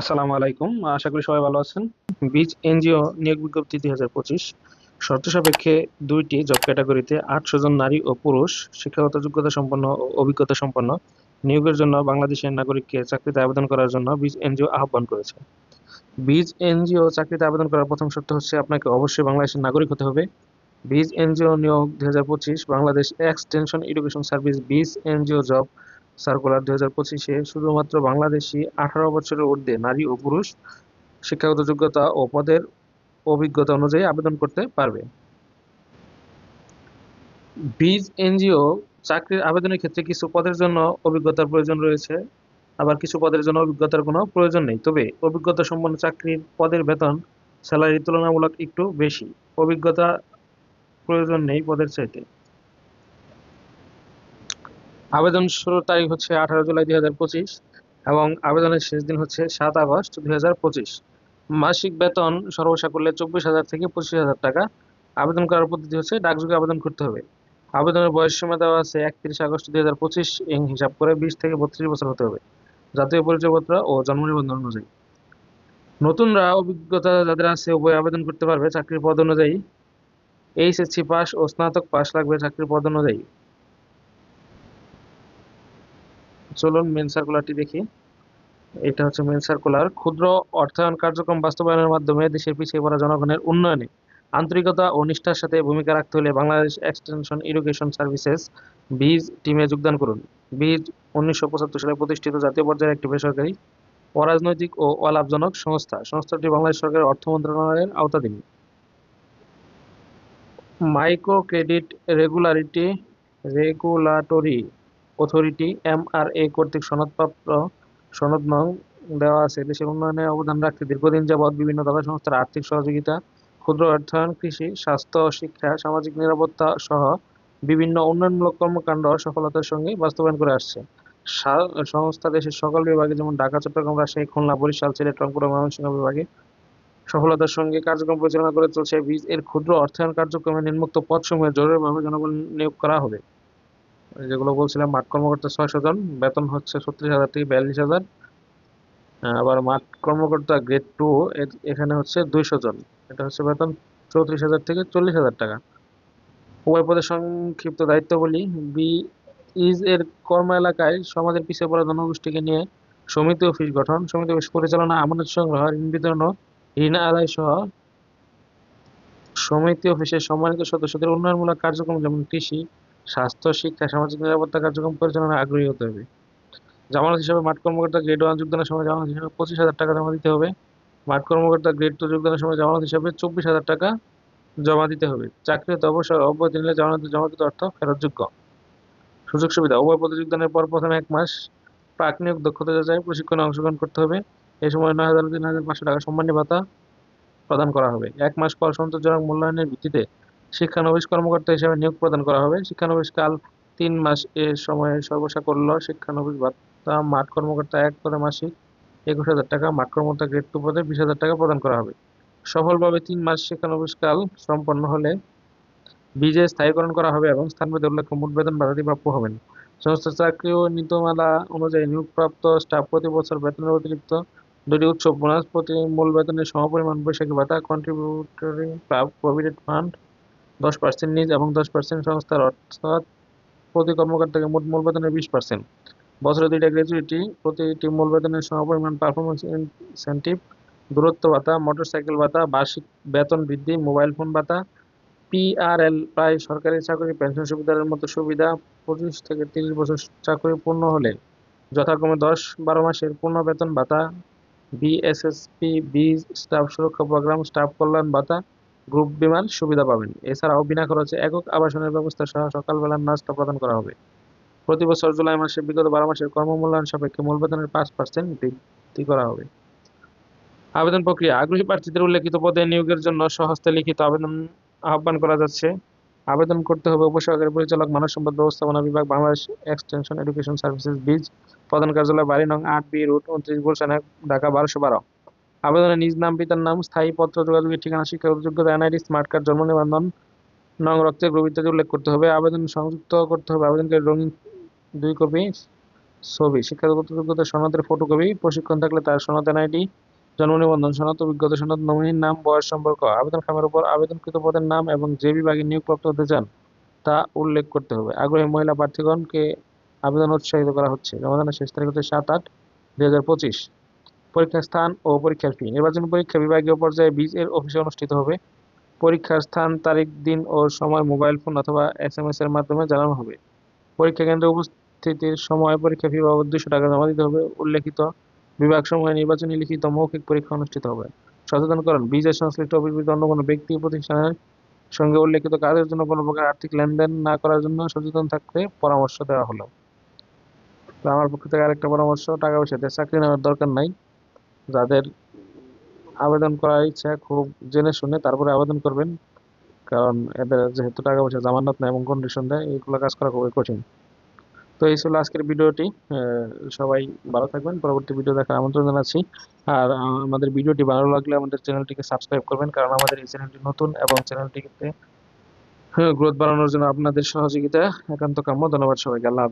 আসসালামু আলাইকুম। আশা করি সবাই ভালো আছেন। বীজ এনজিও নিয়োগ বিজ্ঞপ্তি দুই হাজার পঁচিশ। শর্ত সাপেক্ষে দুইটি জব ক্যাটাগরিতে আটশো জন নারী ও পুরুষ শিক্ষাগত যোগ্যতা সম্পন্ন ও অভিজ্ঞতা সম্পন্ন নিয়োগের জন্য বাংলাদেশের নাগরিককে চাকরিতে আবেদন করার জন্য বীজ এনজিও আহ্বান করেছে। বীজ এনজিও চাকরিতে আবেদন করার প্রথম শর্ত হচ্ছে আপনাকে অবশ্যই বাংলাদেশের নাগরিক হতে হবে। বীজ এনজিও নিয়োগ দুই হাজার পঁচিশ, বাংলাদেশ এক্সটেনশন এডুকেশন সার্ভিস বীজ এনজিও জব সার্কুলার দুই হাজার পঁচিশে শুধুমাত্র বাংলাদেশি আঠারো বছরের ঊর্ধ্বে নারী ও পুরুষ শিক্ষাগত যোগ্যতা ও পদের অভিজ্ঞতা অনুযায়ী আবেদন করতে পারবে। বীজ এনজিও চাকরির আবেদনের ক্ষেত্রে কিছু পদের জন্য অভিজ্ঞতার প্রয়োজন রয়েছে, আবার কিছু পদের জন্য অভিজ্ঞতার কোনো প্রয়োজন নেই। তবে অভিজ্ঞতা সম্পন্ন চাকরির পদের বেতন স্যালারি তুলনামূলক একটু বেশি। অভিজ্ঞতা প্রয়োজন নেই পদের চাইতে। আবেদন শুরুর তারিখ হচ্ছে আঠারো জুলাই দুই হাজার পঁচিশ এবং আবেদনের শেষ দিন হচ্ছে সাত আগস্ট দুই হাজার পঁচিশ। মাসিক বেতন সর্বশেষ করলে চব্বিশ হাজার থেকে পঁচিশ হাজার টাকা। আবেদন করার পদ্ধতি হচ্ছে ডাকযোগে আবেদন করতে হবে। আবেদনের বয়স সীমা দেওয়া আছে একত্রিশ আগস্ট দুই হাজার পঁচিশ এং হিসাব করে বিশ থেকে বত্রিশ বছর হতে হবে। জাতীয় পরিচয়পত্র ও জন্ম নিবন্ধন অনুযায়ী। নতুনরা অভিজ্ঞতা যাদের আছে উভয় আবেদন করতে পারবে চাকরির পদ অনুযায়ী। এইচএসসি পাস ও স্নাতক পাস লাগবে চাকরির পদ অনুযায়ী। চলুন মেন সার্কুলারটি দেখি। এটা হচ্ছে মেন সার্কুলার ক্ষুদ্র অর্থায়ন কার্যক্রম বাস্তবায়নের মাধ্যমে দেশের পিছিয়ে পড়া জনগণের উন্নয়নে আন্তরিকতা ও নিষ্ঠার সাথে ভূমিকা রাখতে হলে বাংলাদেশ এক্সটেনশন এডুকেশন সার্ভিসেস বীজ টিমে যোগদান করুন। বীজ উনিশশো পঁচাত্তর সালে প্রতিষ্ঠিত জাতীয় পর্যায়ের একটি বেসরকারি অরাজনৈতিক ও অলাভজনক সংস্থা। সংস্থাটি বাংলাদেশ সরকারের অর্থ মন্ত্রণালয়ের আওতাধীন। Micro credit regularity regulatory authority MRA কর্তৃক সনদপ্রাপ্ত সনদ নং দেওয়া আছে। দেশের উন্নয়নে অবদান রাখতে দীর্ঘদিন যাবৎ বিভিন্ন দাতা সংস্থার আর্থিক সহযোগিতা, ক্ষুদ্র অর্থায়ন, কৃষি, স্বাস্থ্য, শিক্ষা, সামাজিক নিরাপত্তা সহ বিভিন্ন উন্নয়নমূলক কর্মকাণ্ড সফলতার সঙ্গে বাস্তবায়ন করে আসছে। সংস্থা দেশের সকল বিভাগে, যেমন ঢাকা, চট্টগ্রাম, রাজশাহী, খুলনা, বরিশাল, সিলেট, রংপুর ময়মনসিংহ বিভাগে সফলতার সঙ্গে কার্যক্রম পরিচালনা করে চলছে এর ক্ষুদ্র অর্থায়ন কার্যক্রমে নিম্নোক্ত পদসমূহে জরুরিভাবে জনবল নিয়োগ করা হবে। যেগুলো বলছিলাম, মাঠ কর্মকর্তা ছয়শো জন, বেতন হচ্ছে ছত্রিশ হাজার থেকে বিয়াল্লিশ হাজার। আবার মাঠ কর্মকর্তা গ্রেড টু এখানে হচ্ছে দুইশো জন। এটা হচ্ছে বেতন চৌত্রিশ হাজার থেকে চল্লিশ হাজার টাকা। উভয় পদের সংক্ষিপ্ত দায়িত্বগুলি বি ইজ এর কর্ম এলাকায় সমাজের পিছিয়ে পড়া জনগোষ্ঠীকে নিয়ে সমিতি অফিস গঠন, সমিতি অফিস পরিচালনা, আমানত সংগ্রহ, ঋণ বিতরণ ঋণ আদায় সহ সমিতি অফিসের সম্মানিত সদস্যদের উন্নয়নমূলক কার্যক্রম যেমন কৃষি স্বাস্থ্য, শিক্ষা, সামাজিক নিরাপত্তা কার্যক্রম পরিচালনায় আগ্রহী হতে হবে। জামানত হিসাবে মাঠ কর্মকর্তা গ্রেড ওয়ান যোগদানের সময় জামানত হিসাবে পঁচিশ হাজার টাকা জমা দিতে হবে। মাঠ কর্মকর্তা গ্রেড টু যোগদানের সময় জামানত হিসাবে চব্বিশ হাজার টাকা জমা দিতে হবে। চাকরিতে অবসর অব্যাহতি নিলে জামানতে জমাকৃত অর্থ ফেরতযোগ্য। সুযোগ সুবিধা, উভয় পদে যোগদানের পর প্রথমে এক মাস প্রাক নিয়োগ দক্ষতা যাচাই, প্রশিক্ষণে অংশগ্রহণ করতে হবে। এই সময় নয় হাজার, তিন হাজার পাঁচশো টাকা সম্মানী ভাতা প্রদান করা হবে। এক মাস পর সন্তোষজনক মূল্যায়নের ভিত্তিতে শিক্ষানবিশ কর্মকর্তা হিসেবে নিয়োগ প্রদান করা হবে। শিক্ষানবিশ কাল তিন মাস এর সময়ে সর্বসাকল্য শিক্ষানবিশ ভাতা মাঠ কর্মকর্তা এক পদে মাসিক একুশ হাজার টাকা, মাঠ কর্মকর্তা গ্রেড টু পদে বিশ হাজার টাকা প্রদান করা হবে। সফলভাবে তিন মাস শিক্ষানবিশ কাল সম্পন্ন হলে বীজে স্থায়ীকরণ করা হবে এবং স্থানভেদে উল্লেখ্য মোট বেতন বাধাতি প্রাপ্য হবেন। সমস্ত চাকরি ও নীতিমালা অনুযায়ী নিয়োগপ্রাপ্ত স্টাফ প্রতি বছর বেতনের অতিরিক্ত দুটি উৎসব বোনাস প্রতি মূল বেতনের সমপরিমাণ বৈশাখী ভাতা কন্ট্রিবিউটরি প্রভিডেন্ট ফান্ড দশ পার্সেন্ট নিজ এবং দশ পার্সেন্ট সংস্থার অর্থাৎ প্রতি কর্মকর্তাকে মোট মূল বেতনের বিশ পার্সেন্ট বছরে দুইটা গ্র্যাচুইটি প্রতিটি মূল বেতনের সমপরিমাণ পারফরমেন্স ইনসেন্টিভ দূরত্ব ভাতা মোটরসাইকেল ভাতা, বার্ষিক বেতন বৃদ্ধি মোবাইল ফোন ভাতা পিআরএল প্রায় সরকারি চাকরি পেনশন সুবিধার মতো সুবিধা, পঁচিশ থেকে তিরিশ বছর চাকরি পূর্ণ হলে যথাক্রমে দশ বারো মাসের পূর্ণ বেতন ভাতা বিএসএসপি বি স্টাফ সুরক্ষা প্রোগ্রাম স্টাফ কল্যাণ ভাতা গ্রুপ বিমান সুবিধা পাবেন। এছাড়াও বিনা খরচে একক আবাসনের ব্যবস্থা সহ সকালবেলার নাস্তা প্রদান করা হবে। প্রতি বছর জুলাই মাসে বিগত বারো মাসের কর্মমূল্যায়ন সাপেক্ষে মূল বেতনের পাঁচ পার্সেন্ট বৃদ্ধি করা হবে। আবেদন প্রক্রিয়া। আগ্রহী প্রার্থীদের উল্লেখিত পদে নিয়োগের জন্য স্বহস্তে লিখিত আবেদন আহ্বান করা যাচ্ছে। আবেদন করতে হবে উপসহকারী পরিচালক, মানব সম্পদ ব্যবস্থাপনা বিভাগ, বাংলাদেশ এক্সটেনশন এডুকেশন সার্ভিসেস বীজ প্রধান কার্যালয়, বাড়ি নং আট বি রুট উনত্রিশ গুলশান ঢাকা বারোশো বারো। আবেদনে নিজ নাম, পিতার নাম, স্থায়ী পত্র, যোগাযোগের ঠিকানা শিক্ষাগত যোগ্যতা এনআইডি, স্মার্ট কার্ড, জন্ম নিবন্ধন, নং রক্তের গ্রুপ ইত্যাদি উল্লেখ করতে হবে। আবেদন সংযুক্ত করতে হবে। আবেদনকারী রঙিন দুই কপি, ছবি, শিক্ষাগত যোগ্যতা সনদের ফটোকপি, প্রশিক্ষণ থাকলে তার সনদ, এনআইডি, জন্ম নিবন্ধন, সনদ, অভিজ্ঞতা সনদ নমিনির নাম, বয়স সম্পর্ক, আবেদন খামের উপর আবেদনকৃত পদের নাম এবং যে বিভাগে নিয়োগপ্রাপ্ত হতে চান তা উল্লেখ করতে হবে। আগ্রহী মহিলা প্রার্থীগণকে আবেদন উৎসাহিত করা হচ্ছে। জমাদানের শেষ তারিখ হচ্ছে সাত আট দুই হাজার পঁচিশ। পরীক্ষার স্থান ও পরীক্ষার ফি নির্বাচনী পরীক্ষা বিভাগীয় পর্যায়ে বীজ এর অফিসে অনুষ্ঠিত হবে। পরীক্ষার স্থান, তারিখ, দিন ও সময় মোবাইল ফোন অথবা এস এম এস এর মাধ্যমে জানানো হবে। পরীক্ষা কেন্দ্রে উপস্থিতির সময় পরীক্ষা ফি বাবদ দুশো টাকা জমা দিতে হবে। উল্লেখিত বিভাগ সমূহে নির্বাচনী লিখিত মৌখিক পরীক্ষা অনুষ্ঠিত হবে। সচেতনকরণ বীজের সংশ্লিষ্ট অভিযোজিত অন্য কোনো ব্যক্তি, প্রতিষ্ঠানের সঙ্গে উল্লেখিত কাজের জন্য কোনো প্রকার আর্থিক লেনদেন না করার জন্য সচেতন থাকতে পরামর্শ দেওয়া হলো। আমার পক্ষ থেকে আরেকটা পরামর্শ, টাকা পয়সা দিয়ে চাকরি নেওয়ার দরকার নাই। যাদের আবেদন করার ইচ্ছা খুব জেনে শুনে তারপরে আবেদন করবেন। কারণ এদের যেহেতু টাকা পয়সা জামানত নেয় এবং কন্ডিশন দেয় এইগুলো কাজ করা খুবই কঠিন। তো এই ছিল আজকের ভিডিওটি। সবাই ভালো থাকবেন। পরবর্তী ভিডিও দেখার আমন্ত্রণ জানাচ্ছি। আর আমাদের ভিডিওটি ভালো লাগলে আমাদের চ্যানেলটিকে সাবস্ক্রাইব করবেন। কারণ আমাদের এই চ্যানেলটি নতুন এবং চ্যানেলটিতে গ্রোথ বাড়ানোর জন্য আপনাদের সহযোগিতা একান্ত কাম্য। ধন্যবাদ সবাইকে। আল্লাহ।